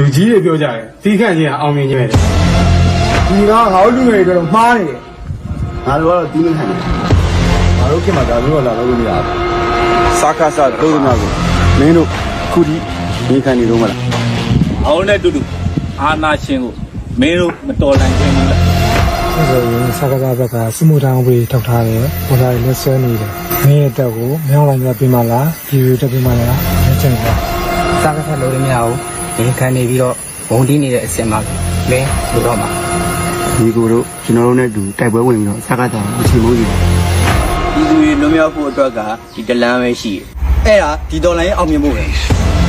လူကြီးတွေပြောကြတယ်တီးခန့်ချင်းကအောင်မြင်ခြင်းပဲတဲ့ဒီကငါတို့လူငယ်တွေတော့မှားနေတယ်ငါတို့ကတော့တီးမခံဘူးငါတို့ခင်မှာဒါမျိုးကလာလို့မရဘူးစာခါစာတို့ကနာကိုမင်းတို့ခုဒီဒီခံနေတော့မလားအောင်နဲ့တူတူအာနာရှင်ကိုမင်းတို့မတော်နိုင်ခြင်းဘူးလားဆိုဆိုရင်စကားစားဘက်ကစမှုတောင်းပြီးထောက်ထားတယ်ပေါ်လာလည်းဆွဲနေတယ်မင်းရဲ့တက်ကိုမြောင်းလိုက်ရပြင်မလားဒီလိုတက်ပြင်မလားမချင်ဘူးစားကစားလို့လည်းမရဘူး ဒီခံနေပြီးတော့ဘုံတီးနေတဲ့အစင်မှာမင်းလို့တော့မှာဒီကိုတို့ကျွန်တော်တို့နဲ့တူတိုက်ပွဲဝင်ပြီးတော့စာခါစာအချိန်မုန်းကြီးဒီလူတွေလွန်မြောက်ဖို့အတွက်ကဒီတလန်းပဲရှိတယ်အဲ့ဒါဒီဒေါ်လာရဲ့အောင်မြင်မှုပဲ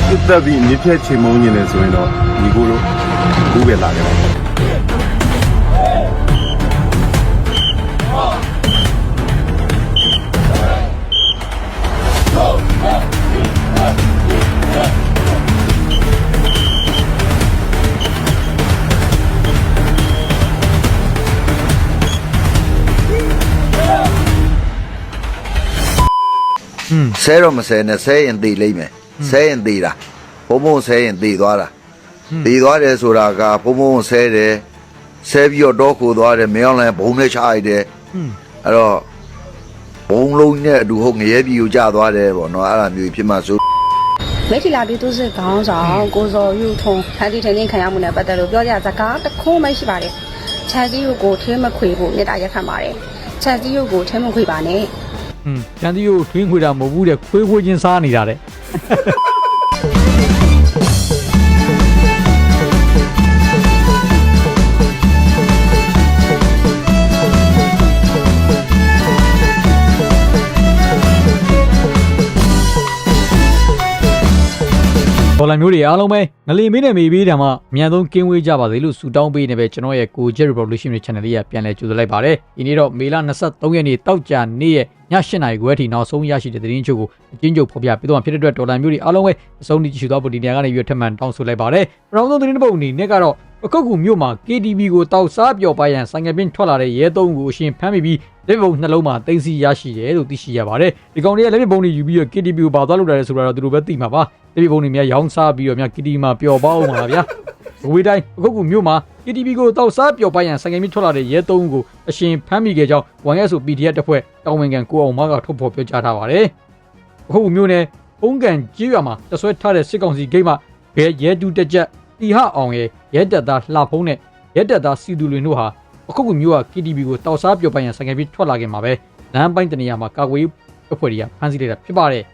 ပြတ်သက်ပြီးမြစ်ဖြတ်ချိန်မုံနေလဲဆိုရင်တော့ဒီကိုတို့ဘူးပဲလာကြတ ဆဲတော့မဆဲနဲ့ဆဲရင်သေလိမ့်မယ်ဆဲရင်သေတာဘုံဘုံဆဲရင်သေသွားတာသေသွားတယ်ဆိုတာကဘုံဘုံဆဲတယ်ဆဲပြီးတော့တော့ခိုသွားတယ်မင်းအောင်လည်းဘုံနဲ့ချလိုက်တယ်အဲ့တော့ဘုံလုံးနဲ့အတူဟုတ်ငရဲပြီကိုကြာသွားတယ်ပေါ့နော်အဲ့ဒါမျိုးဖြစ်မှဆိုမိထီလာပြည်သူစစ်ခေါင်းဆောင်ကိုစော်ယူထုံဖန်တီထင်းထင်းခံရမှုနဲ့ပတ်သက်လို့ပြောကြစကားတစ်ခုမှရှိပါတယ်။ချက်ကြီးကိုထင်းမခွေဖို့မေတ္တာရက်ခံပါတယ်။ချက်ကြီးကိုထင်းမခွေပါနဲ့ ဟွန်းကျန်တီကိုထွင်းခွေတာမဟုတ်ဘူးတဲ့ခွေးခွေးချင်းစားနေတာတဲ့ ဒေါ်လာမျိုးတွေအားလုံးပဲငလီမင်းနဲ့မေဘေးတံမှာအမြန်ဆုံးကင်းဝေးကြပါစေလို့ဆုတောင်းပေးနေပဲကျွန်တော်ရဲ့ကို Jet Revolution ရဲ့ channel လေးကပြန်လည်ကြိုဆိုလိုက်ပါတယ်ဒီနေ့တော့မေလ23ရက်နေ့တောက်ကြနေ့ရဲ့ည8နာရီခွဲထိနောက်ဆုံးရရှိတဲ့သတင်းချုပ်ကိုအချင်းချုပ်ဖော်ပြပေးတော့မှာဖြစ်တဲ့အတွက်ဒေါ်လာမျိုးတွေအားလုံးပဲအဆုံးထိကြည့်ရှုသွားဖို့ဒီနေရာကနေပြီးတော့ထပ်မံတောင်းဆိုလိုက်ပါတယ်ပထမဆုံးသတင်းတစ်ပုဒ်အနေနဲ့ကတော့ အခုတ်ကူမြို့မှာ KTV ကိုတောက်စားပျော်ပါရန်ဆိုင်ကပင်းထွက်လာတဲ့ရဲသုံးကိုအရှင်ဖမ်းမိပြီးလက်ပုံနှလုံးမှာတင်စီရရှိတယ်လို့သိရှိရပါတယ်ဒီကောင်တွေကလက်ပြပုံတွေယူပြီးတော့ KTV ကိုပါသွားလို့တယ်ဆိုတာတော့သူတို့ပဲသိမှာပါလက်ပြပုံတွေများရောင်းစားပြီးတော့များ KTV မှာပျော်ပါအောင်ပါလားဗျာဝေးတိုင်းအခုတ်ကူမြို့မှာ KTV ကိုတောက်စားပျော်ပါရန်ဆိုင်ကပင်းထွက်လာတဲ့ရဲသုံးကိုအရှင်ဖမ်းမိခဲ့ကြောင်း 1S PDF တပ်ဖွဲ့တာဝန်ခံကိုအောင်မကထုတ်ဖော်ပြောကြားထားပါတယ်အခုတ်ကူမြို့နယ်ပုံကန်ကြေးရွာမှာတဆွဲထားတဲ့စစ်ကောင်စီဂိတ်မှာဘဲရဲတူတက်ချက် တီဟအောင်ရဲ့ရဲတပ်သားလှဖုံးနဲ့ရဲတပ်သားစီသူလွင်တို့ဟာအခုတ်ကူမြို့က KTV ကိုတောက်စားပျော်ပါရန်ဆိုင်ကပင်းထွက်လာခင်မှာပဲလမ်းပိုင်းတနေရာမှာကာကွယ်ရေးအဖွဲ့တွေကဖမ်းဆီးလိုက်တာဖြစ်ပါတယ်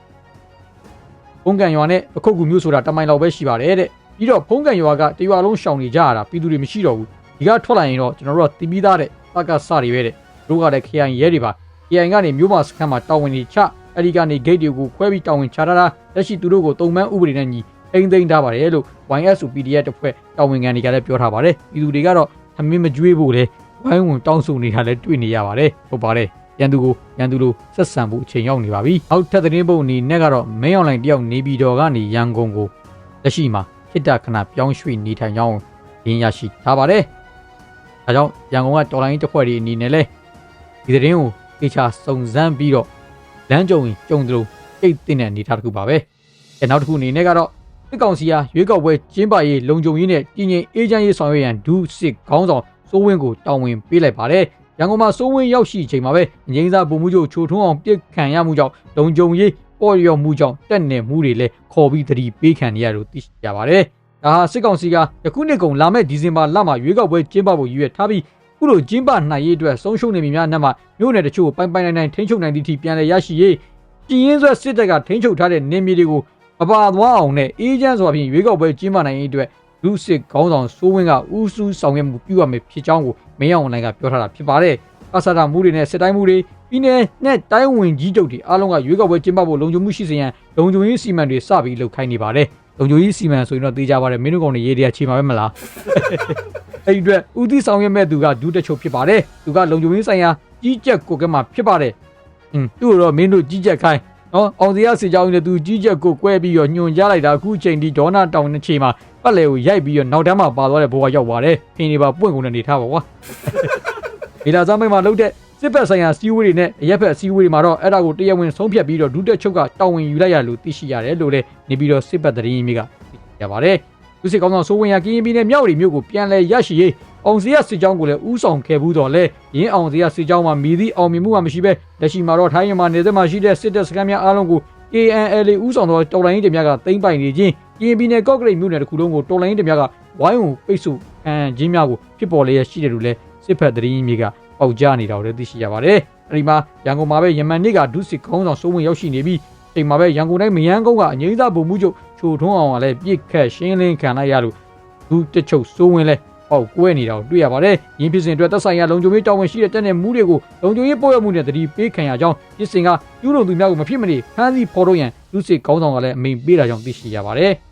ဖုံးကန်ရွာနဲ့အခုတ်ကူမြို့ဆိုတာတမိုင်လောက်ပဲရှိပါတယ်တဲ့ပြီးတော့ဖုံးကန်ရွာကတရွာလုံးရှောင်နေကြရတာပြည်သူတွေမရှိတော့ဘူးဒီကထွက်လာရင်တော့ကျွန်တော်တို့ကတီးပြီးသားတဲ့တက်ကစတွေပဲတဲ့တို့ကလည်း KI ရဲတွေပါ KI ကနေမြို့မှာစခန်းမှာတာဝန်တွေချအဲ့ဒီကနေ gate တွေကိုခွဲပြီးတာဝန်ချထားတာလက်ရှိသူတို့ကိုတုံမှန်းဥပဒေနဲ့ညီအိမ်သိမ်းထားပါတယ်လို့ YSU PDF တစ်ဖွဲ့တာဝန်ခံတွေကလည်းပြောထားပါတယ်ပြည်သူတွေကတော့သမင်းမကြွေးဖို့လေဝိုင်းဝန်တောင်းဆိုနေတာလည်းတွေ့နေရပါတယ်ဟုတ်ပါတယ်ရန်သူကိုရန်သူလိုဆက်ဆံဖို့အချိန်ရောက်နေပါပြီ။အောက်ထပ်သတင်းပုံအနေနဲ့ကတော့မင်းအောင်လိုင်တယောက်နေပြည်တော်ကနေရန်ကုန်ကိုလက်ရှိမှာခိတ္တခဏပြောင်းရွှေ့နေထိုင်ကြောင်းရင်းရရှိထားပါတယ်။ဒါကြောင့်ရန်ကုန်ကတော်လိုင်းတစ်ဖွဲ့ဒီအနေနဲ့လဲဒီသတင်းကိုတေချာစုံစမ်းပြီးတော့လမ်းကြုံရင်ကြုံသလိုအိတ်တင်တဲ့အနေအထားတစ်ခုပါပဲ။အဲနောက်တစ်ခုအနေနဲ့ကတော့ စစ်ကောင်စီဟာရွေးကောက်ပွဲကျင်းပရေးလုံခြုံရေးနဲ့တည်ငြိမ်အေးချမ်းရေးဆောင်ရွက်ရန်ဒုစစ်ခေါင်းဆောင်စိုးဝင်းကိုတာဝန်ပေးလိုက်ပါတယ်။ရန်ကုန်မှာစိုးဝင်းရောက်ရှိချိန်မှာပဲငိမ့်စားဗိုလ်မှူးချုပ်ချိုထွန်းအောင်ပြစ်ခံရမှုကြောင့်လုံခြုံရေးပေါ်လျော်မှုကြောင့်တက်နေမှုတွေလည်းခေါ်ပြီးတတိပေးခံရလို့သိရှိရပါတယ်။ဒါဟာစစ်ကောင်စီကယခုနှစ်ကုန်လာမယ့်ဒီဇင်ဘာလမှာရွေးကောက်ပွဲကျင်းပဖို့ရည်ရွယ်ထားပြီးခုလိုကျင်းပနိုင်ရေးအတွက်ဆုံးရှုံးနေမိများနဲ့မှမြို့နယ်တချို့ကိုပိုင်ပိုင်နိုင်နိုင်ထိန်းချုပ်နိုင်သည့်အထိပြန်လည်ရရှိရေးပြင်းရင်းဆွဲစစ်တပ်ကထိန်းချုပ်ထားတဲ့နေမြေတွေကို မပါသွားအောင်နဲ့အေးချမ်းစွာဖြင့်ရွေးကောက်ပွဲကျင်းပနိုင်ရေးအတွက်လူစစ်ခေါင်းဆောင်စိုးဝင်းကဥစူးဆောင်ရွက်မှုပြုရမယ်ဖြစ်ကြောင်းကိုမင်းအောင်လိုင်ကပြောထားတာဖြစ်ပါတယ်။အဆဒမှုတွေနဲ့စစ်တိုင်းမှုတွေပြည်내နဲ့တိုင်းဝင်ကြီးချုပ်တွေအားလုံးကရွေးကောက်ပွဲကျင်းပဖို့လုံခြုံမှုရှိစေရန်လုံခြုံရေးစီမံတွေစပြီးလုပ်ခိုင်းနေပါတယ်။လုံခြုံရေးစီမံဆိုရင်တော့သိကြပါတယ်မင်းတို့ကောင်တွေရေးတွေကချိန်ပါပဲမလား။အဲ့ဒီအတွက်ဦးသီးဆောင်ရွက်မဲ့သူကဒူးတချို့ဖြစ်ပါတယ်။သူကလုံခြုံရေးဆိုင်ရာကြီးကြပ်ကိုကဲမှာဖြစ်ပါတယ်။ဟွန်းသူ့တော့မင်းတို့ကြီးကြပ်ခိုင်း နော်အောင်စရာစီကြောင်းနဲ့သူကြီးကြပ်ကိုကွဲပြီးတော့ညွန်ကြားလိုက်တာအခုချိန်ဒီဒေါနာတောင်တစ်ချိန်မှာပတ်လေကိုရိုက်ပြီးတော့နောက်တန်းမှာပါသွားတဲ့ဘဝရောက်ပါတယ်ဖင်နေပါပွင့်ကုန်တဲ့နေထားပါကွာဒေတာသားမိတ်မှာလုတ်တဲ့စစ်ဘက်ဆိုင်ရာစီးဝေးတွေနဲ့အရက်ဘက်စီးဝေးတွေမှာတော့အဲ့ဒါကိုတရားဝင်ဆုံးဖြတ်ပြီးတော့ဒုတက်ချုပ်ကတာဝန်ယူလိုက်ရလို့သိရှိရတယ်လို့လည်းနေပြီးတော့စစ်ဘက်သတင်းရင်းမြစ်ကသိရပါတယ်လူစစ်ကောင်းဆောင်စိုးဝင်ရကင်းပြည်နယ်မြောက်ရီမြို့ကိုပြန်လည်ရရှိရေး အောင်စီရစစ်ကြောင်းကိုလည်းဥဆောင်ခဲ့ဘူးတော့လေရင်းအောင်စီရစစ်ကြောင်းမှာမိသည့်အောင်မြင်မှုမှမရှိဘဲလက်ရှိမှာတော့ထိုင်းမြန်မာနယ်စပ်မှာရှိတဲ့စစ်တပ်စခန်းများအားလုံးကို KNL ဥဆောင်သောတော်လိုင်းရေးတများကတိမ့်ပိုင်နေခြင်းကရင်ပြည်နယ်ကော့ကရိတ်မြို့နယ်တစ်ခုလုံးကိုတော်လိုင်းရေးတများကဝိုင်းဝန်းပိတ်ဆို့ခံခြင်းများကိုဖြစ်ပေါ်လျက်ရှိတယ်လို့လည်းစစ်ဖက်သတင်းမြေကပေါက်ကြားနေတာကိုလည်းသိရှိရပါတယ်။အဲဒီမှာရန်ကုန်မှာပဲယမန်နေ့ကဒုစစ်ခေါင်းဆောင်စိုးဝင်ရောက်ရှိနေပြီးချိန်မှာပဲရန်ကုန်တိုင်းမယန်းကုန်းကအငိမ့်သားဗိုလ်မှူးချုပ်ချိုထွန်းအောင်ကလည်းပြစ်ခတ်ရှင်းလင်းခံလိုက်ရလို့ဒုတချုပ်စိုးဝင်လည်း ပေါက်ကွဲနေတာကိုတွေ့ရပါတယ်။ရင်းဖြစ်စဉ်အတွက်သက်ဆိုင်ရာလုံခြုံရေးတာဝန်ရှိတဲ့တပ်နယ်မှုတွေကိုလုံခြုံရေးပို့ရမှုနဲ့တတိပေးခံရကြောင်းဖြစ်စဉ်ကကျူးလွန်သူများကိုမဖြစ်မနေဖမ်းဆီးဖော်ထုတ်ရန်လူစစ်ကောင်းဆောင်ကလည်းအမိန်ပေးတာကြောင့်သိရှိရပါတယ်။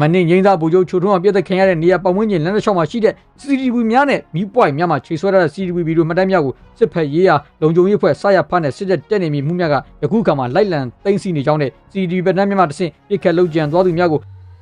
မနေ့ငိမ့်သားဗိုလ်ချုပ်ချိုထွန်းအောင်ပြတ်သက်ခံရတဲ့နေရာပတ်ဝန်းကျင်လမ်းတစ်လျှောက်မှာရှိတဲ့ CCTV များနဲ့မီးပွိုင်များမှာခြေဆွဲထားတဲ့ CCTV ဗီဒီယိုမှတ်တမ်းများကိုစစ်ဖက်ရေးရာလုံခြုံရေးအဖွဲ့ဆရာဖတ်နဲ့စစ်တပ်တက်နေမိမှုများကယခုခါမှာလိုက်လံသိမ်းဆည်းနေကြောင်းနဲ့ CCTV မှတ်တမ်းများမှာတဆင့်ပြစ်ခတ်လုပ်ကြံသွားသူများကို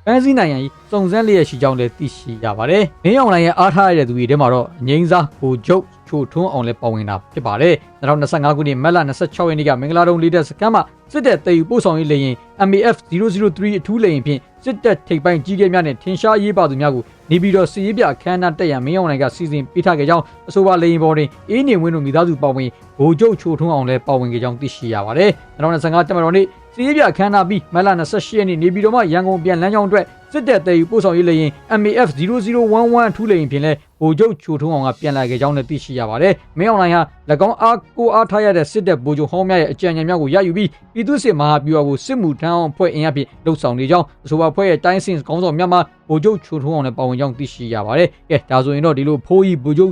ပန်းစည်းနိုင်ရန်စုံစမ်းလျက်ရှိကြောင်းလည်းသိရှိရပါတယ်။မင်းအောင်လိုင်ရဲ့အားထားရတဲ့သူတွေထဲမှာတော့ငိမ့်စားဗိုလ်ချုပ်ချိုထွန်းအောင်လည်းပါဝင်တာဖြစ်ပါတယ်။2025ခုနှစ်မတ်လ26ရက်နေ့ကမင်္ဂလာတုံးလေးတဲ့စကမ်းမှာစစ်တပ်တည်ယူပို့ဆောင်ရေးလေရင် MAF 003အထူးလေရင်ဖြင့်စစ်တပ်ထိပ်ပိုင်းကြီးကဲများနဲ့ထင်ရှားရေးပါသူများကိုနေပြီးတော့စီရေးပြအခမ်းအနားတက်ရန်မင်းအောင်လိုင်ကစီစဉ်ပေးထားခဲ့ကြောင်းအဆိုပါလေရင်ပေါ်တွင်အေးနေဝင်းတို့မိသားစုပါဝင်ဗိုလ်ချုပ်ချိုထွန်းအောင်လည်းပါဝင်ခဲ့ကြောင်းသိရှိရပါတယ်။2025တက်မတော်နေ့ စီရေးပြအခမ်းအနားပြီးမတ်လ28ရက်နေ့နေပြီးတော့မှရန်ကုန်ပြန်လမ်းကြောင်းအတွက်စစ်တပ်တည်ယူပို့ဆောင်ရေးလေရင် MAF 0011အထူးလေရင်ဖြင့်လည်းဗိုလ်ချုပ်ချိုထွန်းအောင်ကပြန်လာခဲ့ကြောင်းလည်းသိရှိရပါတယ်။မင်းအောင်လိုင်ဟာ၎င်းအားကိုအားထားရတဲ့စစ်တပ်ဗိုလ်ချုပ်ဟောင်းများရဲ့အကြံဉာဏ်များကိုရယူပြီးပြည်သူ့စစ်မဟာဗျူဟာကိုစစ်မှုထမ်းအောင်ဖွဲ့အင်အားဖြင့်လှုပ်ဆောင်နေကြောင်းအဆိုပါဖွဲ့ရဲ့တိုင်းစင်ခေါင်းဆောင်များမှဗိုလ်ချုပ်ချိုထွန်းအောင်လည်းပါဝင်ကြောင်းသိရှိရပါတယ်။ကဲဒါဆိုရင်တော့ဒီလိုဖိုးကြီးဗိုလ်ချုပ်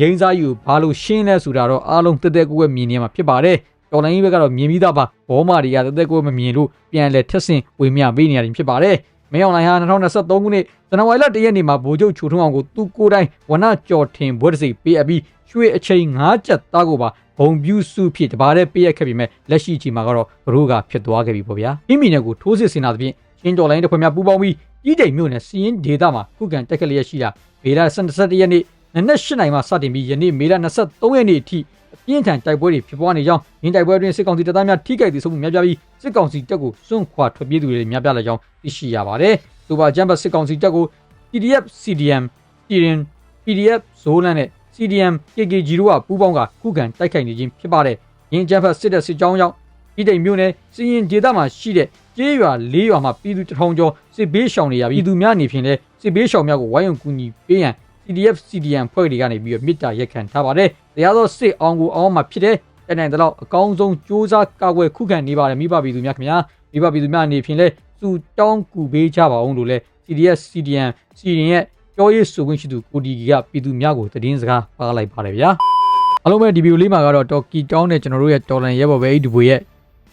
ငိမ့်စားယူဘာလို့ရှင်းလဲဆိုတာတော့အားလုံးတက်တက်ကိုယ်မြင်နေမှာဖြစ်ပါတယ်။ တော်လိုင်းကြီးဘက်ကတော့မြင်ပြီးသားပါဘောမာတွေကတက်တက်ကိုယ်မမြင်လို့ပြန်လဲထက်ဆင့်ဝေမျှပေးနေရတယ်ဖြစ်ပါတယ်။မင်းအောင်လိုင်ဟာ2023ခုနှစ်ဇန်နဝါရီလ1ရက်နေ့မှာဗိုလ်ချုပ်ချိုထွန်းအောင်ကိုသူကိုယ်တိုင်ဝနကြော်ထင်ဘွဲတစိပေးအပ်ပြီးရွှေအချိန်9ချက်သားကိုပါဘုံပြူစုဖြစ်တပါးတဲ့ပေးရခဲ့ပြီးမဲ့လက်ရှိအချိန်မှာကတော့ဘရိုးကဖြစ်သွားခဲ့ပြီပေါ့ဗျာ။အင်းမီနယ်ကိုထိုးစစ်ဆင်တာသဖြင့်ချင်းတော်လိုင်းတစ်ခွက်များပူးပေါင်းပြီးကြီးတိမ်မြို့နယ်စီရင်ဒေသမှာခုခံတက်ခက်လျက်ရှိတာမေလ17ရက်နေ့နနက်၈နိုင်မှစတင်ပြီးယနေ့မေလ23ရက်နေ့အထိ အပြင်းထန်တိုက်ပွဲတွေဖြစ်ပွားနေကြောင်းရင်းတိုက်ပွဲတွင်စစ်ကောင်စီတပ်သားများထိခိုက်ဒေဆုံးမှုများပြားပြီးစစ်ကောင်စီတပ်ကိုစွန့်ခွာထွက်ပြေးသူတွေများပြားလာကြောင်းသိရှိရပါတယ်။ဆိုပါဂျမ်ဘတ်စစ်ကောင်စီတပ်ကို PDF CDM ပြည်ရင် PDF ဇိုးလန်နဲ့ CDM KKG တို့ကပူးပေါင်းကခုခံတိုက်ခိုက်နေခြင်းဖြစ်ပါတယ်။ရင်းဂျမ်ဘတ်စစ်တပ်စစ်ကြောင်းရောက်ပြည်တိမ်မြို့နယ်စီရင်ဒေသမှာရှိတဲ့ကျေးရွာ၄ရွာမှာပြည်သူတထောင်ကျော်စစ်ဘေးရှောင်နေရပြီးပြည်သူများအနေဖြင့်လည်းစစ်ဘေးရှောင်များကိုဝိုင်းဝန်းကူညီပေးရန် CDF CDM ဖွဲ့တွေကနေပြီးတော့မြစ်တာရက်ခံထားပါတယ်။တရားသောစစ်အောင်ကိုအောင်မှာဖြစ်တဲ့တနိုင်တဲ့လောက်အကောင်းဆုံးစ조사ကာကွယ်ခုခံနေပါတယ်မိဘပြည်သူများခင်ဗျာမိဘပြည်သူများအနေဖြင့်လည်းစူတောင်းကူပေးကြပါအောင်လို့လည်း CDF CDM CDM ရဲ့ပြောရေးဆိုခွင့်ရှိသူကိုဒီကပြည်သူများကိုသတင်းစကားပါလိုက်ပါတယ်ဗျာ။အားလုံးပဲဒီဗီဒီယိုလေးမှာကတော့တော်ကီတောင်းတဲ့ကျွန်တော်တို့ရဲ့တော်လန်ရဲဘော်ပဲအဲ့ဒီဘွေရဲ့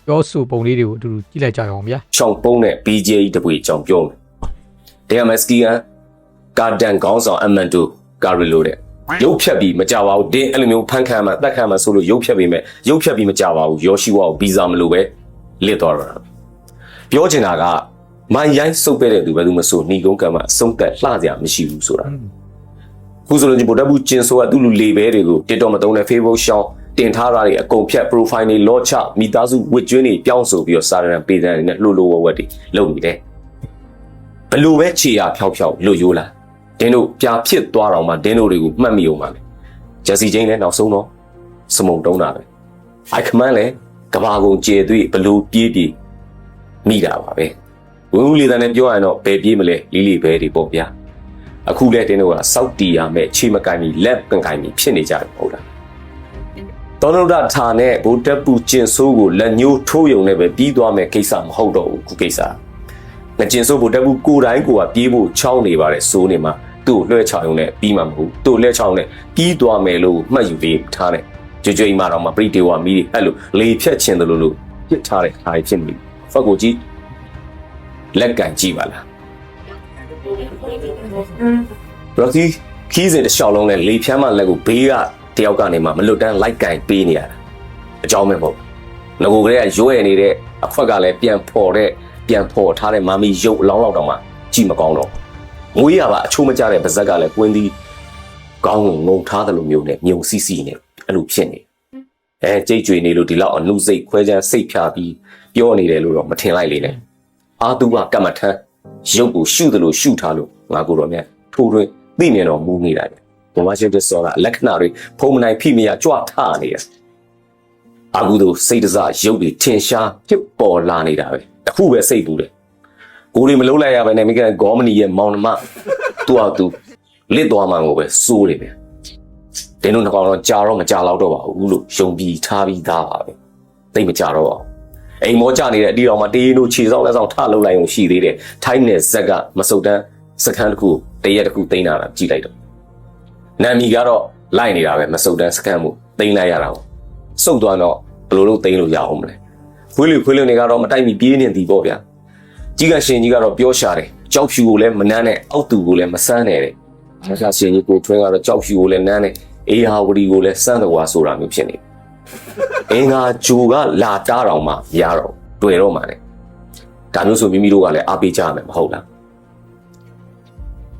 ပြောဆိုပုံလေးတွေကိုအတူတူကြည့်လိုက်ကြရအောင်ဗျာရှောင်းပုံးတဲ့ BJE တပွေအကြောင်းပြောမယ်။ DMSK ကကာဒန်ကောင်းဆောင်အမန်တူကာရီလိုတဲ့ရုပ်ဖြတ်ပြီးမကြပါဘူးတင်းအဲ့လိုမျိုးဖန်ခံမှတက်ခံမှဆိုလို့ရုပ်ဖြတ်ပြီးမဲ့ရုပ်ဖြတ်ပြီးမကြပါဘူးရောရှိဝါကိုဗီဇာမလိုပဲလစ်သွားတာပြောချင်တာကမိုင်ရိုင်းစုပ်ပဲတဲ့သူဘယ်သူမဆိုหนีကုန်းကံမှာအဆုံးသက်လှကြမရှိဘူးဆိုတာခုဆိုလို့ဒီဗိုလ်တပ်ဘူးကျင်ဆိုကသူ့လူလေဘဲတွေကို TikTok မသုံးတဲ့ Facebook ရှောင်းတင်ထားတာတွေအကုန်ဖြတ် profile တွေ launch ချမိသားစုဝစ်ကျွင်းတွေပြောင်းဆိုပြီးတော့စာရန်ပေတန်တွေနဲ့လှို့လှို့ဝက်ဝက်တွေလုပ်နေတယ်ဘလို့ပဲခြေရဖျောက်ဖျောက်လွတ်ရိုးလာ ဒင်းတို့ပြာဖြစ်သွားတော့မှဒင်းတို့တွေကိုမှတ်မိအောင်ပါမယ်ဂျက်စီချင်းလည်းနောက်ဆုံးတော့စမုံတုံးတာပဲအိုက်ခမန်လည်းကဘာကုန်ကျေသွေးဘလို့ပြေးပြေးမိတာပါပဲဝင်းဦးလေးတန်းနဲ့ပြောရရင်တော့ဘယ်ပြေးမလဲလီလီဘဲတွေပေါ့ဗျာအခုလဲတင်းတို့ကစောက်တီရမဲ့ခြေမကိုင်မီလက်ကန်ကိုင်မီဖြစ်နေကြတယ်ဟုတ်လားတော်နုဒဌာနဲ့ဗိုလ်တပ်ပူကျင်ဆိုးကိုလက်ညှိုးထိုးယုံနဲ့ပဲပြီးသွားမဲ့ကိစ္စမဟုတ်တော့ဘူးခုကိစ္စငကျင်ဆိုးဗိုလ်တပ်ပူကိုယ်တိုင်ကိုကပြေးဖို့ချောင်းနေပါတယ်စိုးနေမှာ သူ့ကိုလွှဲချောင်းယုံနဲ့ပြီးမှမဟုတ်သူ့ကိုလွှဲချောင်းနဲ့ပြီးသွားမယ်လို့မှတ်ယူပြီးထားတယ်ကြွကြွိမ်မှာတော့မပရိတေဝမီးအဲ့လိုလေဖြတ်ခြင်းတယ်လို့လို့ပြစ်ထားတဲ့ခါဖြစ်နေဖက်ကိုကြည့်လက်ကန်ကြည့်ပါလားရော်ကီခီးစဉ်တစ်လျှောက်လုံးနဲ့လေဖြန်းမလက်ကိုဘေးကတယောက်ကနေမှမလွတ်တမ်းလိုက်ကန်ပေးနေရတာအကြောင်းပဲမဟုတ်ငကိုကလေးကရွဲ့နေတဲ့အခွက်ကလည်းပြန်ဖော်တဲ့ပြန်ဖော်ထားတဲ့မာမီရုပ်အလောင်းလောက်တောင်မှကြည့်မကောင်းတော့ ငွေရပါအချိုးမကျတဲ့ပါဇက်ကလည်းကွင်းသီးကောင်းငုံထားတယ်လို့မျိုးနဲ့မြုံစီစီနဲ့အဲ့လိုဖြစ်နေအဲကြိတ်ကြွေနေလို့ဒီလောက်အနုစိတ်ခွဲချမ်းစိတ်ဖြာပြီးပြောနေတယ်လို့တော့မထင်လိုက်လေနဲ့အာသူကကမ္မထမ်းရုပ်ကိုရှုသလိုရှုထားလို့ငါကိုတော်မြတ်ထိုးထွင်းသိနေတော့မူနေတာပဲဘုမရှင်တဆောကလက္ခဏာတွေဖုံမနိုင်ဖိမရကြွထနေတာအကုသို့စိတ်တစရုပ်တွေထင်ရှားဖြစ်ပေါ်လာနေတာပဲတခုပဲစိတ်ပူတယ် ကိုယ်တွေမလုံးလိုက်ရပဲနဲ့မိကန်ဂေါမနီရဲ့မောင်နှမသူ့အတူလစ်သွားမှကိုပဲစိုးတယ်ပဲတင်းတို့နှစ်ကောင်တော့ကြာတော့မကြာတော့တော့ပါဘူးလို့ယုံပြီးထားပြီးသားပါပဲသိမကြတော့ပါဘူးအိမ်မောကြနေတဲ့အတီတော်မှာတေးရင်တို့ခြေဆောင်လက်ဆောင်ထလုပ်လိုက်အောင်ရှိသေးတယ်ထိုင်းနယ်ဇက်ကမစုတ်တန်းစခန်းတစ်ခုတရက်တစ်ခုတိန်းလာတာကြည့်လိုက်တော့နာမီကတော့လိုက်နေတာပဲမစုတ်တန်းစခန်းမှုတိန်းလိုက်ရတာကိုစုတ်သွားတော့ဘယ်လိုလုပ်တိန်းလို့ရအောင်မလဲခွေးလူခွေးလူတွေကတော့မတိုက်မီပြေးနေသည်ပေါ့ဗျာ ကြီးကရှင်ကြီးကတော့ပြောရှာတယ်ကြောက်ဖြူကိုလည်းမနှမ်းနဲ့အောက်သူကိုလည်းမဆန်းနဲ့တဲ့ဆရာရှင်ကြီးကိုထွင်းကတော့ကြောက်ဖြူကိုလည်းနမ်းနဲ့အေဟာဝတီကိုလည်းစမ်းတော်ဝါဆိုတာမျိုးဖြစ်နေတယ်အင်္ဂါဂျိုကလာတားတော်မှရတော့တွေ့တော့မှလည်းဒါမျိုးဆိုမိမိတို့ကလည်းအားပေးကြရမယ်မဟုတ်လား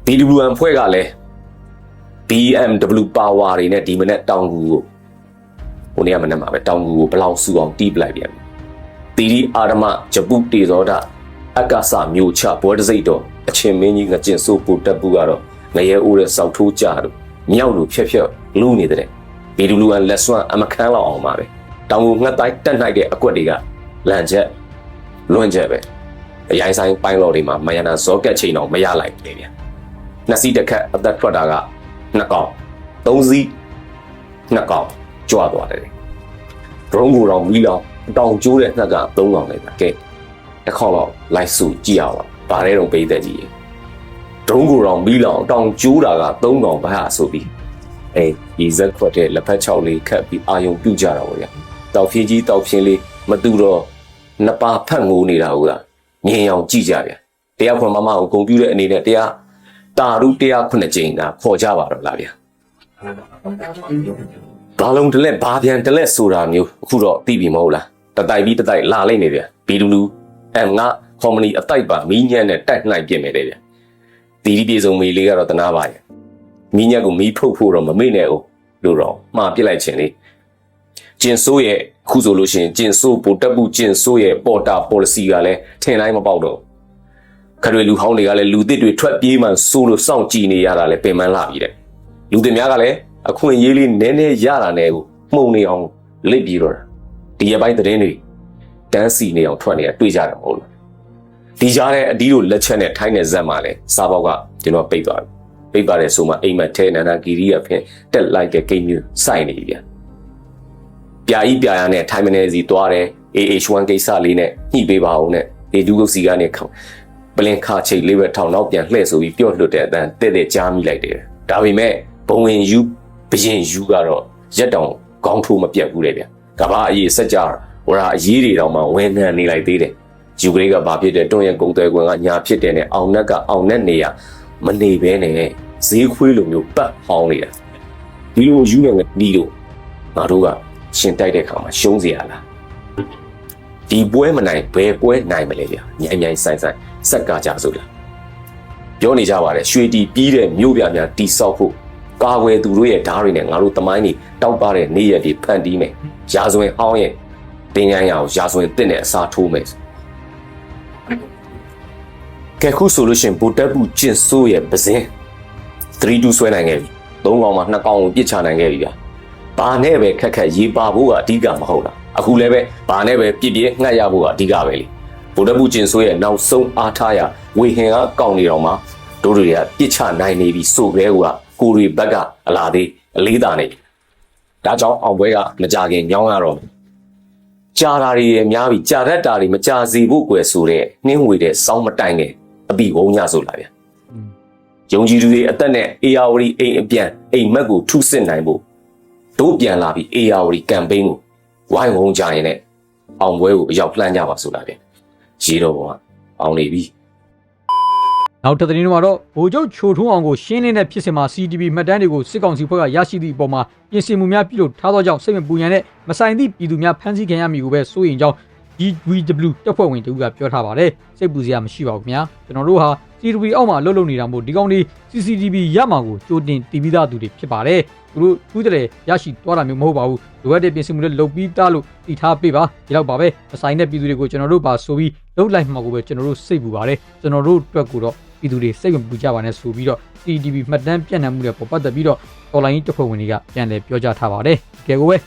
BWM ဖွဲ့ကလည်း BMW power တွေနဲ့ဒီမနေ့တောင်ကူကိုဟိုနေ့ကမနေ့မှာပဲတောင်ကူကိုဘလောက်စုအောင်တီးပလိုက်ပြန်ပြီတီရီအာရမဂျပုတေဇောဒ အက္ကဆမျိုးချဘွဲတစိတ်တော်အချင်းမင်းကြီးငကျင်ဆိုးပူတက်ပူကတော့ငရဲအိုးတဲ့စောက်ထိုးကြတော့မြောက်လို့ဖြက်ဖြက်လူနေတဲ့ BWM လက်စွမ်းအမခန်းလောက်အောင်ပါပဲတောင်ကူငှက်တိုင်းတက်နိုင်တဲ့အကွက်တွေကလန်ချက်လွန့်ချက်ပဲအရိုင်းဆိုင်ပိုင်းလော်တွေမှာမယနာဇောကက်ချိန်တော့မရလိုက်ဘူးလေဗျာနှစ်စီးတစ်ခက်အသက်ထွက်တာကနှစ်ကောင်သုံးစီးနှစ်ကောင်ကြွားသွားတယ်ဒရုန်းကိုတော့မီးလောင်အတောင်ကျိုးတဲ့နှက်ကသုံးကောင်လေဗျကဲ တစ်ခေါက်တော့လိုက်စုကြည့်ရပါဗားတဲ့တော့ပေးတဲ့ကြီးဒရုန်းကိုတော့မီးလောင်အတောင်ကျိုးတာကသုံးကောင်ဘာဆိုပြီးအေးဒီဇက်ခွက်တဲ့လက်ဖက်ချောက်လေးခတ်ပြီးအာယုံပြုတ်ကြတာပေါ့ဗျတောက်ဖြင်းကြီးတောက်ဖြင်းလေးမတူတော့နှစ်ပါဖတ်ငိုးနေတာဟုတ်လားငင်အောင်ကြည့်ကြဗျတရားခွန်မမကိုဂုံပြူတဲ့အနေနဲ့တရားတာရု109ကြိမ်သာခေါ်ကြပါတော့လားဗျာဘာလုံးတလက်ဘာပြန်တလက်ဆိုတာမျိုးအခုတော့သိပြီမဟုတ်လားတတိုက်ပြီးတတိုက်လာလိုက်နေဗျာဘီလူလူ အမ်ငါကော်မနီအတိုက်ပါမီးညက်နဲ့တိုက်နှိုက်ပြင်နေတယ်ဗျာတီဒီပြေဆုံးမီလေးကတော့တနာပါရဲ့မီးညက်ကိုမီးဖုတ်ဖို့တော့မမေ့နဲ့ဦးလို့တော့မှားပြစ်လိုက်ခြင်းလေကျင်ဆိုးရဲ့အခုဆိုလို့ရှိရင်ကျင်ဆိုးပိုတက်ပူကျင်ဆိုးရဲ့ပေါ်တာ policy ကလည်းထင်တိုင်းမပေါက်တော့ခရွေလူဟောင်းတွေကလည်းလူသစ်တွေထွက်ပြေးမှဆိုးလို့စောင့်ကြည့်နေရတာလည်းပင်ပန်းလာပြီတဲ့လူတွေများကလည်းအခွင့်အရေးလေးနည်းနည်းရတာနဲ့ကိုမှုန်နေအောင်လိပ်ပြီးတော့တာဒီရပိုင်းသတင်းတွေ တန်းစီနေအောင်ထွက်နေတာတွေ့ကြတယ်မဟုတ်လားဒီကြားတဲ့အဒီတို့လက်ချက်နဲ့ထိုင်းတဲ့ဇက်မှာလည်းစားပေါက်ကကျွန်တော်ပိတ်သွားပြီပိတ်ပါတယ်ဆိုမှအိမ်မက်ထဲနန္ဒာဂီရီရဖင်တက်လိုက်တဲ့ဂိမ်းမျိုးစိုက်နေပြီဗျပြာကြီးပြာရနဲ့ထိုင်းမနေစီသွားတယ် AH1 ကိစ္စလေးနဲ့ညှိပေးပါအောင်နဲ့ဒီဒူးကုတ်စီကနေခေါပလင်ခါချိတ်လေးပဲထောင်နောက်ပြန်လှည့်ဆိုပြီးပြော့လွတ်တဲ့အတန်းတဲ့တဲ့ကြားမိလိုက်တယ်ဒါပေမဲ့ဘုံဝင်ယူဘရင်ယူကတော့ရက်တောင်ခေါင်းထိုးမပြတ်ဘူးလေဗျကဘာအရေးစက်ကြ ဟိုရာအရေးတွေတောင်မှဝင်းနှံနေလိုက်သေးတယ်ယူကလေးကဘာဖြစ်တဲ့တွန်းရဲ့ကုံသွဲကွင်ကညာဖြစ်တဲ့နဲ့အောင်နက်ကအောင်နက်နေရမနေဘဲနဲ့ဈေးခွေးလိုမျိုးပတ်ဟောင်းနေတာဒီလိုယူနေနီးလို့ငါတို့ကရှင်တိုက်တဲ့ခါမှာရှုံးเสียရလားဒီပွဲမနိုင်ဘယ်ပွဲနိုင်မလဲဗျညံ့ညံ့ဆိုင်ဆိုင်ဆက်ကကြဆိုလားပြောနေကြပါတယ်ရွှေတီပြီးတဲ့မြို့ပြများတီဆောက်ဖို့ကာဝယ်သူတို့ရဲ့ဓာတ်တွေနဲ့ငါတို့တမိုင်းတွေတောက်ပတဲ့နေရက်တွေဖန်တီးမယ်ရာဇဝင်ဟောင်းရဲ့ တင်ញိုင်းရအောင်ရာဇဝင်တစ်နဲ့အစားထိုးမယ်ကဲခုဆိုလို့ရှရင်ဘူတက်ဘူးကျင်ဆိုးရဲ့ပဇင်း3-2ဆွဲနိုင်ခဲ့ပြီသုံးကောင်မှနှစ်ကောင်ကိုပြစ်ချနိုင်ခဲ့ပြီဗျာဘာနဲ့ပဲခက်ခက်ရေးပါဖို့ကအဓိကမဟုတ်လားအခုလည်းပဲဘာနဲ့ပဲပြစ်ပြစ်ငှက်ရဖို့ကအဓိကပဲလေဗုဒ္ဓဘုကျင်ဆိုးရဲ့နောက်ဆုံးအားထားရဝေဟင်ကကောင်းနေတော့မှတို့တွေကပြစ်ချနိုင်နေပြီဆိုကြဲကကိုရီဘက်ကအလာသေးအလေးသာနေပြီဒါကြောင့်အောင်ပွဲကမကြခင်ညောင်းရတော့ ကြာတာတွေရများပြီကြာတတ်တာတွေမကြာစီဖို့ကွယ်ဆိုတဲ့နှင်းဝေတဲ့စောင်းမတိုင်ငယ်အပိဝုံညဆိုလာဗျာယုံကြည်သူတွေအသက်နဲ့အေယာဝတီအိမ်အပြန်အိမ်မက်ကိုထုစစ်နိုင်ဖို့တို့ပြန်လာပြီးအေယာဝတီကမ်ပိန်းကိုဝိုင်းဝုံကြရင်နဲ့အောင်ပွဲကိုအရောက်လှမ်းကြပါဆိုလာဗျာရေတော့ဘောကအောင်နေပြီ နောက်တစ်သတင်းတွေမှာတော့ဗိုလ်ချုပ်ချိုထွန်းအောင်ကိုရှင်းလင်းတဲ့ဖြစ်စဉ်မှာ CTV မှတ်တမ်းတွေကိုစစ်ကောင်စီဖွဲ့ကရရှိသည့်အပေါ်မှာပြင်ဆင်မှုများပြုလုပ်ထားသောကြောင့်စိတ်မပူညံတဲ့မဆိုင်သည့်ပြည်သူများဖမ်းဆီးခံရမည်ကိုပဲစိုးရိမ်ကြောင်း GWW တပ်ဖွဲ့ဝင်တို့ကပြောထားပါတယ်စိတ်ပူစရာမရှိပါဘူးခင်ဗျာကျွန်တော်တို့ဟာ CCTV အောက်မှာလှုပ်လှုပ်နေတာမို့ဒီကောင်တွေ CCTV ရမှာကိုကြိုတင်တီးပြီးသားသူတွေဖြစ်ပါတယ်သူတို့ထူးကြတယ်ရရှိသွားတာမျိုးမဟုတ်ပါဘူးလိုအပ်တဲ့ပြင်ဆင်မှုတွေလုပ်ပြီးသားလို့တည်ထားပေးပါဒီလောက်ပါပဲအဆိုင်တဲ့ပြည်သူတွေကိုကျွန်တော်တို့ပါဆိုပြီးလုပ်လိုက်မှာကိုပဲကျွန်တော်တို့စိတ်ပူပါတယ်ကျွန်တော်တို့အတွက်ကိုတော့ ပြည်သူတွေစိတ်ဝင်ပူကြပါနဲ့ဆိုပြီးတော့ CCTV မှတ်တမ်းပြန့်နှံ့မှုတွေပေါ်ပတ်သက်ပြီးတော့ online တပ်ဖွဲ့ဝင်တွေကပြန်လည်ပြောကြားထားပါတယ်ကဲကိုပဲ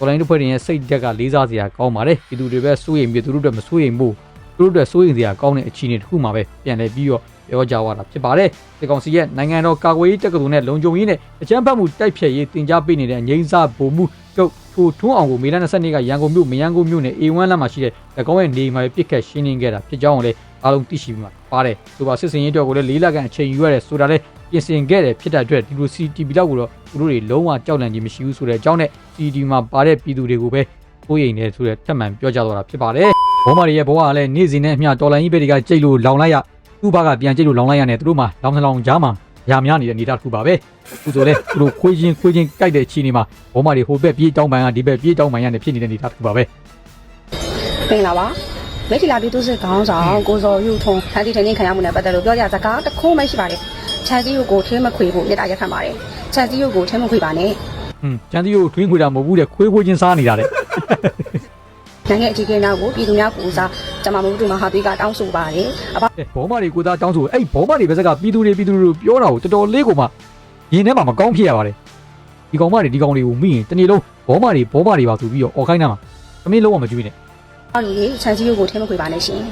online တပ်ဖွဲ့တွေရဲ့စိတ်ဓာတ်ကလေးစားစရာကောင်းပါတယ်ပြည်သူတွေပဲစိုးရိမ်ပြီးသူတို့တွေမစိုးရိမ်ဘူးသူတို့တွေစိုးရိမ်စရာကောင်းတဲ့အခြေအနေတစ်ခုမှပဲပြန်လည်ပြီးတော့ပြောကြရတာဖြစ်ပါတယ်ဒီကောင်စီရဲ့နိုင်ငံတော်ကာကွယ်ရေးတပ်ကတော်နဲ့လုံခြုံရေးနဲ့အကြမ်းဖက်မှုတိုက်ဖျက်ရေးတင် जा ပေးနေတဲ့အငိမ့်စားဗိုလ်မှုကျုပ်ထိုထွန်းအောင်ကိုမေလ22ကရန်ကုန်မြို့မရန်ကုန်မြို့နယ် A1 လမ်းမှာရှိတဲ့၎င်းရဲ့နေမှာပြစ်ခတ်ရှင်းလင်းခဲ့တာဖြစ်ကြောင်းလည်းအားလုံးသိရှိပြီးမှ ပါတယ်ဆိုပါစစ်စင်ရေးအတွက်ကိုလည်းလေးလကန်အချိန်ယူရတယ်ဆိုတာလည်းပြင်ဆင်ခဲ့တယ်ဖြစ်တဲ့အတွက်ဒီလို CTV လောက်ကိုတော့သူတို့တွေလုံးဝကြောက်လန့်ခြင်းမရှိဘူးဆိုတဲ့အကြောင်းနဲ့ CTV မှာပါတဲ့ပြည်သူတွေကိုပဲကိုယ်ရင်နေဆိုတဲ့ထက်မှန်ပြောကြတော့တာဖြစ်ပါတယ်ဘောမာတွေရဲ့ဘဝကလည်းနေ့စဉ်နဲ့အမျှတော်လိုင်းကြီးပဲတွေကကြိတ်လို့လောင်လိုက်ရသူ့ဘကပြန်ကြိတ်လို့လောင်လိုက်ရနေသူတို့မှလောင်နှလောင်ကြားမှာရာများနေတဲ့အနေအထားတစ်ခုပါပဲအခုဆိုလဲသူတို့ခွေးချင်းခွေးချင်းကြိုက်တဲ့အချိန်ဒီမှာဘောမာတွေဟိုဘက်ပြေးတောင်းပန်ကဒီဘက်ပြေးတောင်းပန်ရနေဖြစ်နေတဲ့အနေအထားတစ်ခုပါပဲမင်္ဂလာပါ မိထီလာပြည်သူစစ်ခေါင်းဆောင်ကိုစော်ယူထုံဖန်တီထင်းနေခံရမှုနဲ့ပတ်သက်လို့ပြောကြစကားတစ်ခုမှရှိပါတယ်ခြံစည်းရုပ်ကိုထင်းမခွေဖို့မြစ်တာရက်ခံပါတယ်ခြံစည်းရုပ်ကိုထင်းမခွေပါနဲ့ဟွန်းကျန်တီကိုထွင်းခွေတာမဟုတ်ဘူးတဲ့ခွေးခွေးချင်းစားနေတာတဲ့နိုင်ငံအကြီးအကဲများကိုပြည်သူများကိုစားကျမမတို့မဟာသီကတောင်းဆိုပါတယ်အဘဘောမာတွေကိုသားတောင်းဆိုအဲ့ဘောမာတွေပဲစကပြည်သူတွေပြည်သူတွေပြောတာကိုတော်တော်လေးကိုမှရင်ထဲမှာမကောင်းဖြစ်ရပါတယ်ဒီကောင်မတွေဒီကောင်တွေကိုမိရင်တနေ့လုံးဘောမာတွေဘောမာတွေပါသူပြီးတော့អော်ခိုင်းတာမှာသမင်းလုံးဝမကြွေးနဲ့ ။အောင်းကြီးခြံစည်းရုပ်ကိုထဲမခွေပါနဲ့ရှင်။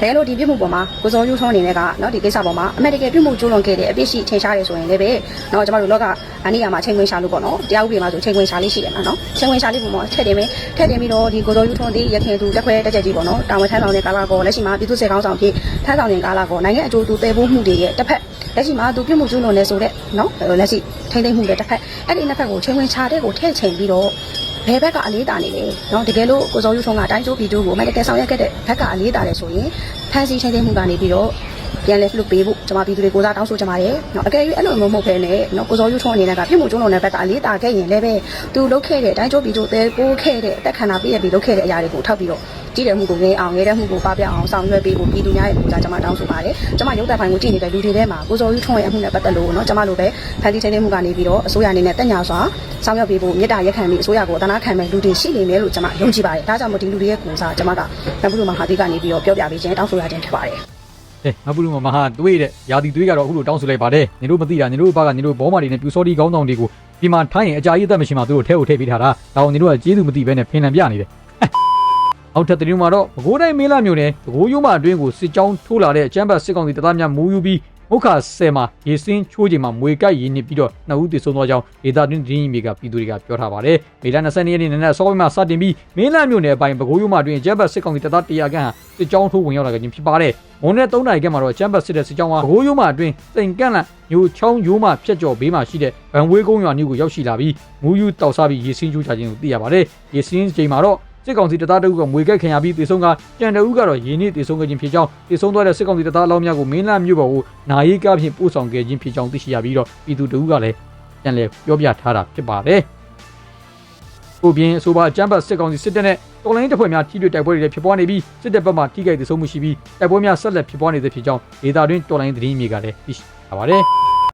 တကယ်လို့ဒီပြစ်မှုပေါ်မှာကိုစောရိုးထုံးအနေနဲ့ကနော်ဒီကိစ္စပေါ်မှာအမေရိကန်ပြစ်မှုကျူးလွန်ခဲ့တဲ့အပြစ်ရှိထင်ရှားတယ်ဆိုရင်လည်းပဲနော်ကျမတို့လောကအနည်းအမှာချိန်ခွင်ရှာလို့ပေါ့နော်တရားဥပဒေမှာဆိုချိန်ခွင်ရှာလေးရှိတယ်မှာနော်ချိန်ခွင်ရှာလေးပုံပေါ်ထည့်တယ်မယ်ထည့်တယ်ပြီးတော့ဒီကိုစောရိုးထုံးသည်ရခင်သူတက်ခွဲတက်ကြကြီးပေါ့နော်တာဝန်ထမ်းဆောင်တဲ့ကာလကောလက်ရှိမှာပြည်သူ့စေကောင်းဆောင်ဖြစ်ထမ်းဆောင်တဲ့ကာလကောနိုင်ငံအကျိုးသူတည်ဖို့မှုတွေရဲ့တစ်ဖက်လက်ရှိမှာသူပြစ်မှုကျူးလွန်နေဆိုတဲ့နော်လက်ရှိထိမ့်သိမ့်မှုတွေတစ်ဖက်အဲ့ဒီနှစ်ဖက်ကိုချိန်ခွင်ရှာတဲ့ကိုထည့်ချိန်ပြီးတော့ ဘယ်ဘက်ကအလေးတာနေလဲเนาะတကယ်လို့ကိုစောယူထုံးကအတိုင်းကျိုးပြည်ကျိုးကိုမတကယ်ဆောင်ရွက်ခဲ့တဲ့ဘက်ကအလေးတာတယ်ဆိုရင်ဖန်စီချိန်သိမ်းမှုကနေပြီးတော့ပြန်လဲလွတ်ပေးဖို့ကျွန်မပြည်သူတွေကိုစားတောင်းဆိုကြပါတယ်เนาะအကယ်၍အဲ့လိုမျိုးမဟုတ်ဘဲနဲ့เนาะကိုစောယူထုံးအနေနဲ့ကပြည်မှုကျုံးလုံးတဲ့ဘက်ကအလေးတာခဲ့ရင်လည်းပဲသူလုပ်ခဲ့တဲ့အတိုင်းကျိုးပြည်ကျိုးတဲပိုးခဲ့တဲ့အသက်ခန္ဓာပြည့်ရပြီးလုပ်ခဲ့တဲ့အရာတွေကိုထောက်ပြီးတော့ ကြည့်တယ်မှုကိုငဲအောင်ငဲတဲ့မှုကိုပပြအောင်ဆောင်ရွက်ပေးဖို့ပြည်သူများရဲ့ကိုစားကျွန်မတောင်းဆိုပါတယ်ကျွန်မရုပ်သက်ပိုင်းကိုကြည့်နေတဲ့လူတွေထဲမှာကိုစောယူထုံးရဲ့အမှုနဲ့ပတ်သက်လို့เนาะကျွန်မတို့ပဲဖန်စီချိန်သိမ်းမှုကနေပြီးတော့အစိုးရအနေနဲ့တက်ညာစွာဆောင်ရွက်ပေးဖို့မြစ်တာရက်ခံပြီးအစိုးရကိုအသနာခံမဲ့လူတွေရှိနေမယ်လို့ကျွန်မယုံကြည်ပါတယ်ဒါကြောင့်မို့ဒီလူတွေရဲ့ကိုစားကျွန်မကနတ်ဘူးမဟာတိကနေပြီးတော့ပြောပြပေးခြင်းတောင်းဆိုရခြင်းဖြစ်ပါတယ် ဟဲ့ငါဘူးလူမဟာတွေးတဲ့ယာတီတွေးကတော့အခုလိုတောင်းဆိုလိုက်ပါတယ်နင်တို့မသိတာနင်တို့ဘာကနင်တို့ဘောမာတွေနဲ့ပြူစောတီကောင်းဆောင်တွေကိုဒီမှာထိုင်းရင်အကြာကြီးအသက်မရှိမှသူတို့ထဲကိုထည့်ပေးထားတာဒါအောင်နင်တို့ကကျေးဇူးမသိဘဲနဲ့ဖင်လန်ပြနေတယ် အောက်ထပ်တင်မှာတော့ဘကိုးတိုင်းမင်းလာမျိုးနဲ့ဘကိုးရုံးမအတွင်းကိုစစ်ကြောင်းထိုးလာတဲ့အကျမ်းဘတ်စစ်ကောင်စီတပ်သားများမူယူပြီးမုခဆယ်မှာရေစင်းချိုးချိန်မှာမွေကိုက်ရင်းနေပြီးတော့နှစ်ဦးတည်ဆုံးသွားကြောင်းဒေတာတွင်းဒင်းမီကပြည်သူတွေကပြောထားပါတယ်။မေလ22ရက်နေ့နနက်စောပိုင်းမှာစတင်ပြီးမင်းလာမျိုးနယ်အပိုင်းဘကိုးရုံးမအတွင်းအကျမ်းဘတ်စစ်ကောင်စီတပ်သား100ခန့်ဟာစစ်ကြောင်းထိုးဝင်ရောက်လာခြင်းဖြစ်ပါတယ်။မွန်နဲ့3နာရီခန့်မှာတော့အကျမ်းဘတ်စစ်တဲ့စစ်ကြောင်းဟာဘကိုးရုံးမအတွင်းစိန်ကန့်လန့်မျိုးချောင်းရိုးမဖြတ်ကျော်ဘေးမှာရှိတဲ့ဗန်ဝေးကုန်းရွာမြို့ကိုရောက်ရှိလာပြီးမူယူတောက်စားပြီးရေစင်းချိုးချခြင်းကိုသိရပါတယ်။ရေစင်းချိန်မှာတော့ စစ်ကောင်စီတပ်သားတအုပ်ကမွေကြိုက်ခံရပြီးတေဆုံးကကြံတအုပ်ကတော့ရင်းနှီးတေဆုံးခဲ့ခြင်းဖြစ်ကြောင်းတေဆုံးသွားတဲ့စစ်ကောင်စီတပ်သားအလောင်းများကိုမင်းလာမြို့ပေါ်ကိုနာရီကားဖြင့်ပို့ဆောင်ခဲ့ခြင်းဖြစ်ကြောင်းသိရှိရပြီးတော့ပြည်သူတအုပ်ကလည်းပြန်လည်ပြောပြထားတာဖြစ်ပါတယ်။ကိုပြင်းအဆိုပါအကြမ်းဖက်စစ်ကောင်စီစစ်တပ်နဲ့တော်လိုင်းတပ်ဖွဲ့များထိတွေ့တိုက်ပွဲတွေလည်းဖြစ်ပွားနေပြီးစစ်တပ်ဘက်မှထိခိုက်ဒေဆုံးမှုရှိပြီးတိုက်ပွဲများဆက်လက်ဖြစ်ပွားနေသဖြစ်ကြောင်းဒေသတွင်းတော်လိုင်းသတင်းမြေကလည်းသိရှိထားပါတယ်။